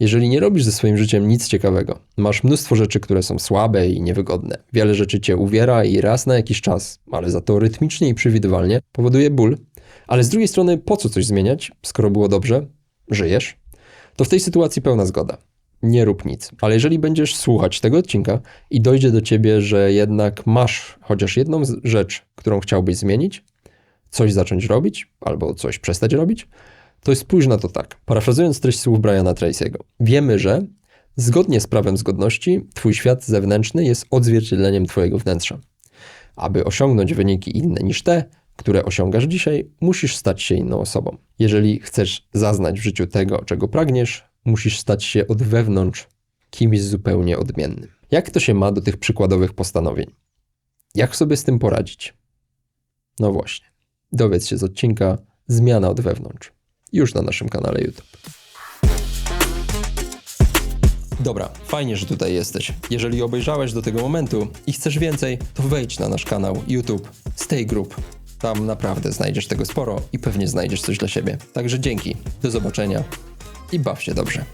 Jeżeli nie robisz ze swoim życiem nic ciekawego, masz mnóstwo rzeczy, które są słabe i niewygodne, wiele rzeczy cię uwiera i raz na jakiś czas, ale za to rytmicznie i przewidywalnie, powoduje ból, ale z drugiej strony po co coś zmieniać, skoro było dobrze, żyjesz, to w tej sytuacji pełna zgoda. Nie rób nic. Ale jeżeli będziesz słuchać tego odcinka i dojdzie do ciebie, że jednak masz chociaż jedną rzecz, którą chciałbyś zmienić, coś zacząć robić albo coś przestać robić, to spójrz na to tak. Parafrazując treść słów Briana Tracy'ego. Wiemy, że zgodnie z prawem zgodności, twój świat zewnętrzny jest odzwierciedleniem twojego wnętrza. Aby osiągnąć wyniki inne niż te, które osiągasz dzisiaj, musisz stać się inną osobą. Jeżeli chcesz zaznać w życiu tego, czego pragniesz, musisz stać się od wewnątrz kimś zupełnie odmiennym. Jak to się ma do tych przykładowych postanowień? Jak sobie z tym poradzić? No właśnie. Dowiedz się z odcinka Zmiana od wewnątrz. Już na naszym kanale YouTube. Dobra, fajnie, że tutaj jesteś. Jeżeli obejrzałeś do tego momentu i chcesz więcej, to wejdź na nasz kanał YouTube Stay Group. Tam naprawdę znajdziesz tego sporo i pewnie znajdziesz coś dla siebie. Także dzięki, do zobaczenia i baw się dobrze.